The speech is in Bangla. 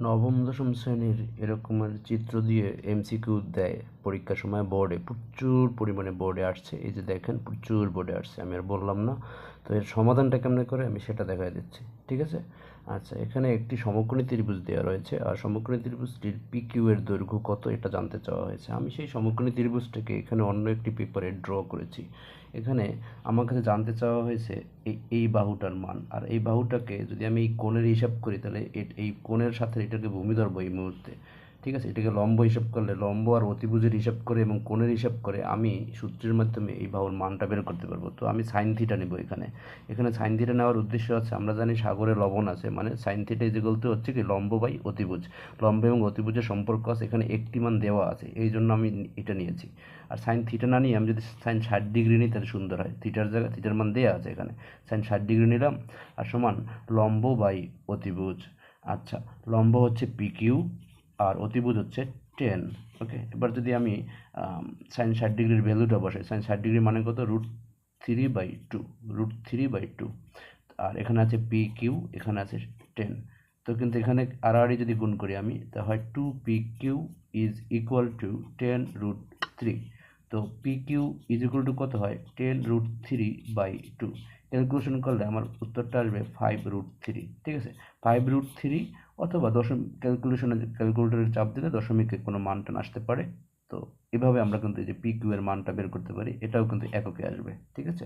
নবম, দশম শ্রেণির এরকমের চিত্র দিয়ে এমসিকিউ দেয়। পরীক্ষার সময় বোর্ডে প্রচুর পরিমাণে বোর্ডে আসছে। এই যে দেখেন, প্রচুর বোর্ডে আসছে। আমি আর বললাম না। তো এর সমাধানটা কেমন করে? আমি সেটা দেখাই দিচ্ছি। ঠিক আছে? আচ্ছা এখানে একটি সমকোণী ত্রিভুজ দেওয়া রয়েছে। আর সমকোণী ত্রিভুজটির পি কিউ এর দৈর্ঘ্য কত? এটা জানতে চাওয়া হয়েছে। আমি সেই সমকোণী ত্রিভুজটাকে এখানে অন্য একটি পেপারে ড্র করেছি। এখানে আমার কাছে জানতে চাওয়া হয়েছে এই এই বাহুটার মান। আর এই বাহুটাকে যদি আমি এই কোণের হিসাব করি, তাহলে এই কোণের সাথে এটাকে ভূমি ধরবো এই মুহূর্তে। ঠিক আছে? এটাকে লম্ব হিসাব করলে, লম্ব আর অতিভুজের হিসাব করে এবং কোণের হিসাব করে আমি সূত্রের মাধ্যমে এই বাহুর মানটা বের করতে পারব। তো আমি সাইন থিটা নেব এখানে। এখানে সাইন থিটা নেওয়ার উদ্দেশ্য আছে, আমরা জানি সাগরে লবণ আছে মানে sine theta is equal to হচ্ছে কি লম্ব বাই অতিভুজ। লম্ব এবং অতিভুজের সম্পর্ক আছে, এখানে একটি মান দেওয়া আছে, এই জন্য আমি এটা নিয়েছি। আর সাইন থিটা না নিয়ে আমি যদি সাইন ষাট ডিগ্রি নিই, তাহলে সুন্দর হয়। থিটার জায়গায় থিটার মান দেওয়া আছে এখানে। সাইন ষাট ডিগ্রি নিলাম, আর সমান লম্ব বাই অতিভুজ। আচ্ছা লম্ব হচ্ছে পি কিউ আর অতিভুজ হচ্ছে টেন ওকে এবার যদি আমি সাইন ষাট ডিগ্রির ভ্যালুটা বসাই সাইন ষাট ডিগ্রি মানে কত? Root three by two root three by two আর এখানে আছে পি কিউ এখানে আছে টেন তো কিন্তু এখানে আড়াআড়ি যদি গুণ করি আমি তা হয় two P Q is equal to ten root three তো P Q is equal to কত হয়? Ten root three by two calculation করলে আমার উত্তরটা আসবে ফাইভ রুট থ্রি ঠিক আছে? ফাইভ রুট থ্রি অথবা দশম ক্যালকুলেশনে ক্যালকুলেটরের চাপ দিলে দশমিকে কোনো মানটা আসতে পারে। তো এভাবে আমরা কিন্তু এই যে পি কিউ এর মানটা বের করতে পারি, এটাও কিন্তু এককে আসবে, ঠিক আছে?